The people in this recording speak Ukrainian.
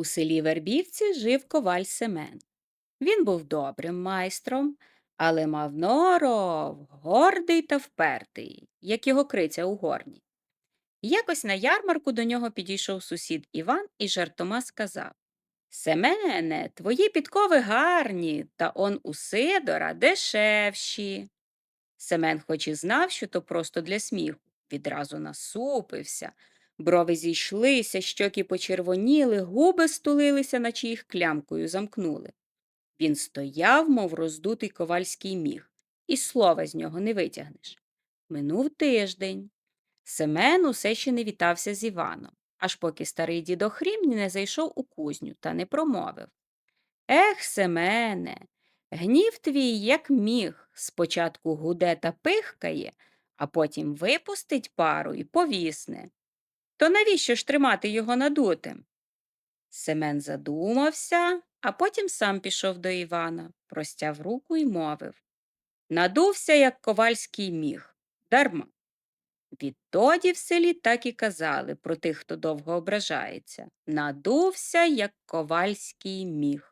У селі Вербівці жив коваль Семен. Він був добрим майстром, але мав норов, гордий та впертий, як його криця у горні. Якось на ярмарку до нього підійшов сусід Іван і жартома сказав Семене, твої підкови гарні, та он у Сидора дешевші. Семен хоч і знав, що то просто для сміху, відразу насупився. Брови зійшлися, щоки почервоніли, губи стулилися, наче їх клямкою замкнули. Він стояв, мов роздутий ковальський міг, і слова з нього не витягнеш. Минув тиждень. Семен усе ще не вітався з Іваном, аж поки старий дідо Хрім не зайшов у кузню та не промовив. Ех, Семене, гнів твій, як міг, спочатку гуде та пихкає, а потім випустить пару і повісне. То навіщо ж тримати його надутим? Семен задумався, а потім сам пішов до Івана, простяв руку і мовив Надувся, як ковальський міг, дарма. Відтоді в селі так і казали про тих, хто довго ображається. Надувся, як ковальський міг.